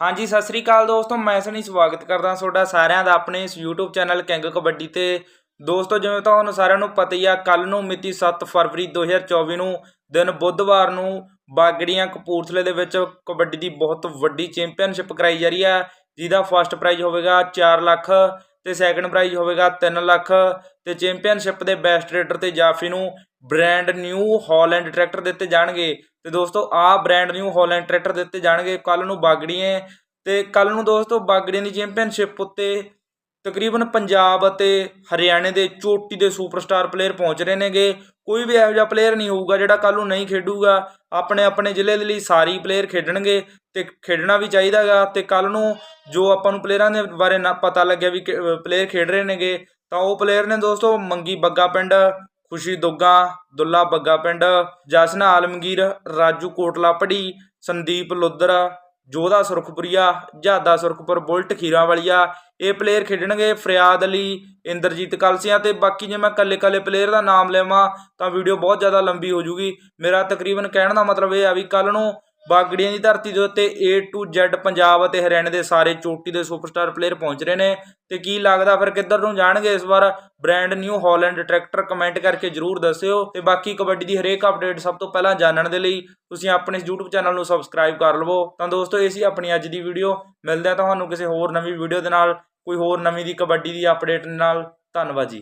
ਹਾਂਜੀ, ਸਤਿ ਸ੍ਰੀ ਅਕਾਲ ਦੋਸਤੋ, ਮੈਂ ਸਨੀ ਸਵਾਗਤ ਕਰਦਾ ਤੁਹਾਡਾ ਸਾਰਿਆਂ ਦਾ ਆਪਣੇ ਇਸ YouTube ਚੈਨਲ ਕਿੰਗ ਕਬੱਡੀ ਤੇ। ਦੋਸਤੋ, ਜਿਵੇਂ ਤੁਹਾਨੂੰ ਸਾਰਿਆਂ ਨੂੰ ਪਤਾ ਹੀ ਆ ਕੱਲ ਨੂੰ ਮਿਤੀ 7 ਫਰਵਰੀ 2024 ਨੂੰ ਦਿਨ ਬੁੱਧਵਾਰ ਨੂੰ ਬਾਗੜੀਆਂ ਕਪੂਰਥਲੇ ਦੇ ਵਿੱਚ ਕਬੱਡੀ ਦੀ ਬਹੁਤ ਵੱਡੀ ਚੈਂਪੀਅਨਸ਼ਿਪ ਕਰਾਈ ਜਾ ਰਹੀ ਹੈ ਜਿਹਦਾ ਫਸਟ ਪ੍ਰਾਈਜ਼ ਹੋਵੇਗਾ 4 ਲੱਖ ਤੇ ਸੈਕੰਡ ਪ੍ਰਾਈਜ਼ ਹੋਵੇਗਾ 3 ਲੱਖ ਤੇ ਚੈਂਪੀਅਨਸ਼ਿਪ ਦੇ ਬੈਸਟ ਰੇਡਰ ਤੇ ਜਾਫੀ ਨੂੰ ਬ੍ਰਾਂਡ ਨਿਊ ਹਾਲੈਂਡ ਟਰੈਕਟਰ ਦਿੱਤੇ ਜਾਣਗੇ। ਤੇ ਦੋਸਤੋ, ਆ ਬ੍ਰਾਂਡ ਨਿਊ ਹਾਲੈਂਡ ਟਰੈਕਟਰ ਦਿੱਤੇ ਜਾਣਗੇ ਕੱਲ ਨੂੰ ਬਾਗੜੀਆਂ ਤੇ ਕੱਲ ਨੂੰ ਦੋਸਤੋ ਬਾਗੜੀਆਂ ਦੀ ਚੈਂਪੀਅਨਸ਼ਿਪ ਉੱਤੇ ਤਕਰੀਬਨ ਪੰਜਾਬ ਅਤੇ ਹਰਿਆਣੇ ਦੇ ਚੋਟੀ ਦੇ ਸੁਪਰਸਟਾਰ ਪਲੇਅਰ ਪਹੁੰਚ ਰਹੇ ਨੇਗੇ। ਕੋਈ ਵੀ ਇਹੋ ਜਿਹਾ ਪਲੇਅਰ ਨਹੀਂ ਹੋਊਗਾ ਜਿਹੜਾ ਕੱਲ ਨੂੰ ਨਹੀਂ ਖੇਡੂਗਾ। ਆਪਣੇ ਆਪਣੇ ਜ਼ਿਲ੍ਹੇ ਦੇ ਲਈ ਸਾਰੀ ਪਲੇਅਰ ਖੇਡਣਗੇ ਤੇ ਖੇਡਣਾ ਵੀ ਚਾਹੀਦਾਗਾ ਤੇ ਕੱਲ ਨੂੰ ਜੋ ਆਪਾਂ ਨੂੰ ਪਲੇਅਰਾਂ ਦੇ ਬਾਰੇ ਨਾ ਪਤਾ ਲੱਗਿਆ ਵੀ ਪਲੇਅਰ ਖੇਡ ਰਹੇ ਨੇਗੇ, ਤਾਂ ਉਹ ਪਲੇਅਰ ਨੇ ਦੋਸਤੋ ਮੰਗੀ ਬੱਗਾ ਪਿੰਡ, ਖੁਸ਼ੀ ਦੁੱਗਾ, ਦੁੱਲਾ ਬੱਗਾ ਪਿੰਡ, ਜਸਨ ਆਲਮਗੀਰ, ਰਾਜੂ ਕੋਟਲਾ ਪੜੀ ਸੰਦੀਪ ਲੁੱਦਰ ਜੋਧਾ ਸੁਰਖਪੁਰੀਆ ਜਹਾਦਾ ਸੁਰਖਪੁਰ ਬੁਲਟ ਖੀਰਾ ਵਾਲੀਆ, ਇਹ ਪਲੇਅਰ ਖੇਡਣਗੇ ਫਰਿਆਦ ਅਲੀ ਇੰਦਰਜੀਤ ਕਲਸੀਆਂ ਤੇ। ਬਾਕੀ ਜੇ ਮੈਂ ਕੱਲੇ ਕੱਲੇ ਪਲੇਅਰ ਦਾ ਨਾਮ ਲੈਵਾਂ ਤਾਂ ਵੀਡੀਓ ਬਹੁਤ ਜ਼ਿਆਦਾ ਲੰਬੀ ਹੋ ਜੂਗੀ। ਮੇਰਾ ਤਕਰੀਬਨ ਕਹਿਣ ਦਾ ਮਤਲਬ ਇਹ ਆ ਵੀ ਕੱਲ ਨੂੰ ਬਾਗੜੀਆਂ ਦੀ ਧਰਤੀ ਦੇ ਉੱਤੇ A ਟੂ Z ਪੰਜਾਬ ਅਤੇ ਹਰਿਆਣੇ ਦੇ ਸਾਰੇ ਚੋਟੀ ਦੇ ਸੁਪਰਸਟਾਰ ਪਲੇਅਰ ਪਹੁੰਚ ਰਹੇ ਨੇ। ਤੇ ਕੀ ਲੱਗਦਾ ਫਿਰ ਕਿੱਧਰ ਨੂੰ ਜਾਣਗੇ? ਇਸ ਵਾਰ brand New Holland tractor comment ਕਰਕੇ ਜਰੂਰ ਦੱਸਿਓ। ਤੇ ਬਾਕੀ ਕਬੱਡੀ ਦੀ ਹਰੇਕ ਅਪਡੇਟ ਸਭ ਤੋਂ ਪਹਿਲਾਂ ਜਾਣਨ ਦੇ ਲਈ ਤੁਸੀਂ ਆਪਣੇ ਇਸ YouTube ਚੈਨਲ ਨੂੰ ਸਬਸਕ੍ਰਾਈਬ ਕਰ ਲਵੋ। ਤਾਂ ਦੋਸਤੋ, ਇਹ ਸੀ ਆਪਣੀ ਅੱਜ ਦੀ ਵੀਡੀਓ ਮਿਲਦੇ ਆ ਤੁਹਾਨੂੰ ਕਿਸੇ ਹੋਰ ਨਵੀਂ ਵੀਡੀਓ ਦੇ ਨਾਲ। ਕੋਈ ਹੋਰ ਨਵੀਂ ਦੀ ਕਬੱਡੀ ਦੀ ਅਪਡੇਟ ਨਾਲ। ਧੰਨਵਾਦ ਜੀ।